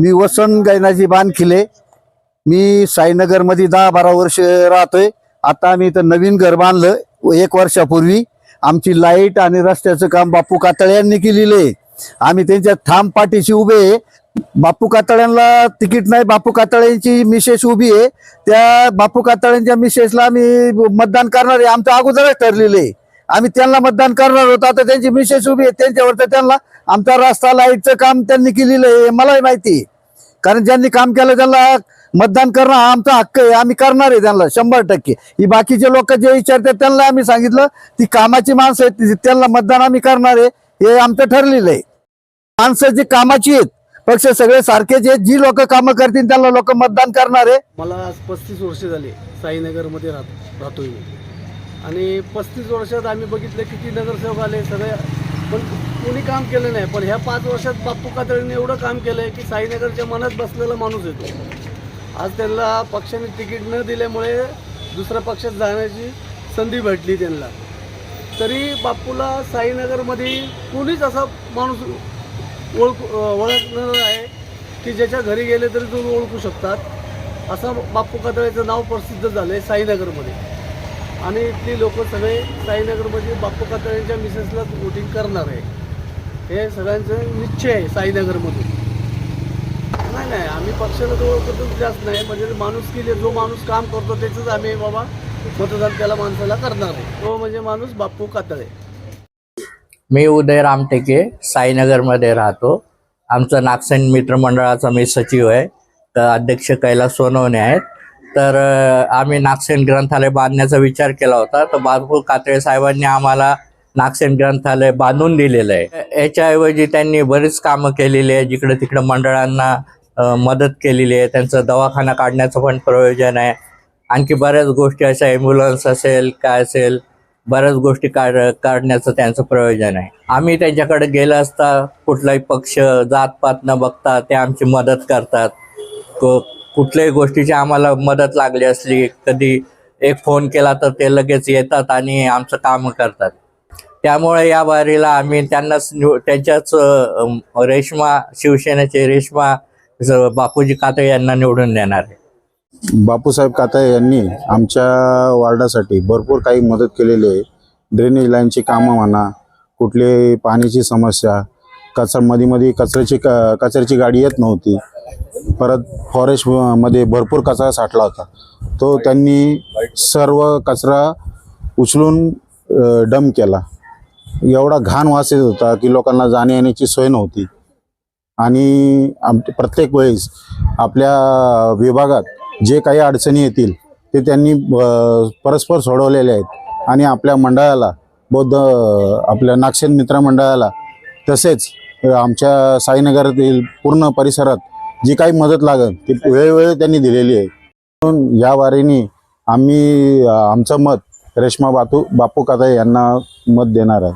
मी वसंत गैनाजी बानखिले. मी साईनगरमध्ये दहा बारा वर्ष राहतोय. आता आम्ही इथं नवीन घर बांधलं एक वर्षापूर्वी. आमची लाइट आणि रस्त्याचं काम बापू कातळे यांनी केलेलं आहे. आम्ही त्यांच्या ठाम पाठीशी उभे आहे. बापू कातळ्यांना तिकीट नाही बापू कातळ्यांची मिसेस उभी आहे. त्या बापू कातळ्यांच्या मिसेसला आम्ही मतदान करणार आहे. आमचं अगोदरच ठरलेलं आहे. आम्ही त्यांना मतदान करणार होतो. आता त्यांची मिसेस उभी आहे. त्यांच्यावर तर त्यांना आमचा रस्ता लाईटचं काम त्यांनी केलेलं आहे. मलाही माहिती आहे. कारण ज्यांनी काम केलं त्यांना मतदान करणं हा आमचा हक्क आहे आम्ही करणार आहे त्यांना शंभर टक्के. ही बाकीचे लोक जे विचारतात त्यांना आम्ही सांगितलं ती कामाची माणसं आहेत त्यांना मतदान आम्ही करणार आहे हे आमचं ठरलेलं आहे. माणसं जी कामाची आहेत पक्ष सगळे सारखेच आहेत जी लोक कामं करतील त्यांना लोक मतदान करणार आहे. मला आज पस्तीस वर्ष झाली साईनगरमध्ये राहत राहतोय आणि पस्तीस वर्षात आम्ही बघितलं किती नगरसेवक आले सगळे पण कोणी काम केलं नाही पण ह्या पाच वर्षात बाप्पू कातळीने एवढं काम केलं आहे की साईनगरच्या मनात बसलेला माणूस येतो. आज त्यांना पक्षाने तिकीट न दिल्यामुळे दुसऱ्या पक्षात जाण्याची संधी भेटली त्यांना. तरी बाप्पूला साईनगरमध्ये कोणीच असा माणूस ओळख ओळखणार आहे की ज्याच्या घरी गेले तरी तो ओळखू शकतात. असं बाप्पू कातळेचं नाव प्रसिद्ध झालं आहे साईनगरमध्ये. आणि इथली लोक सगळे साईनगरमध्ये बाप्पू कातळेंच्या मिसेसलाच वोटिंग करणार आहे हे सगळ्यांचं निश्चय आहे साईनगरमधून. नाही नाही आम्ही पक्षाला तो ओळखतच जास्त नाही. म्हणजे माणूस केले जो माणूस काम करतो त्याचंच आम्ही बाबा मतदान त्याला माणसाला करणार आहे. तो म्हणजे माणूस बाप्पू कातळे. मी उदय रामटेके साईनगरमध्ये राहतो. आमचं नागसेन मित्रमंडळाचा मी सचिव आहे. तर अध्यक्ष कैलास सोनवणे आहेत. तर आम्ही नागसेन ग्रंथालय बांधण्याचा विचार केला होता. तर बाबू कातळे साहेबांनी आम्हाला नागसेन ग्रंथालय बांधून दिलेलं आहे. याच्याऐवजी त्यांनी बरीच कामं केलेली आहे. जिकडे तिकडे मंडळांना मदत केलेली आहे. त्यांचं दवाखाना काढण्याचं पण प्रयोजन आहे. आणखी बऱ्याच गोष्टी अशा ॲम्ब्युलन्स असेल काय असेल बऱ्याच गोष्टी काढ काढण्याचं त्यांचं प्रयोजन आहे. आम्ही त्यांच्याकडे गेलं असता कुठलाही पक्ष जातपात न बघता ते आमची मदत करतात. कुठल्याही गोष्टीची आम्हाला मदत लागली असली कधी एक फोन केला तर ते लगेच येतात आणि आमचं काम करतात. त्यामुळे या बारीला आम्ही त्यांनाच निव त्यांच्याच रेश्मा शिवसेनेचे रेश्मा बापूजी कातळे यांना निवडून देणार आहे. बापूसाहेब कातळे यांनी आमच्या वार्डासाठी भरपूर काही मदत केलेली आहे. ड्रेनेज लाईनची कामं म्हणा कुठली पाण्याची समस्या कचरा मध्ये मध्ये कचऱ्याची कचऱ्याची गाडी येत नव्हती. परत फॉरेस्टमध्ये भरपूर कचरा साठला होता. तो त्यांनी सर्व कचरा उचलून डम केला. एवढा घाण वास येत होता की लोकांना जाण्या येण्याची सोय नव्हती. आणि आम प्रत्येक वेळेस आपल्या विभागात जे काही अडचणी येतील ते त्यांनी परस्पर सोडवलेले आहेत. आणि आपल्या मंडळाला बौद्ध आपल्या नागसेन मित्र मंडळाला तसेच आमच्या साईनगरातील पूर्ण परिसरात जी काही मदत लागेल ती वेळोवेळी त्यांनी दिलेली आहे. म्हणून या वारीने आम्ही आमचं मत रेश्मा बातू बापू काता यांना मत देणार आहे.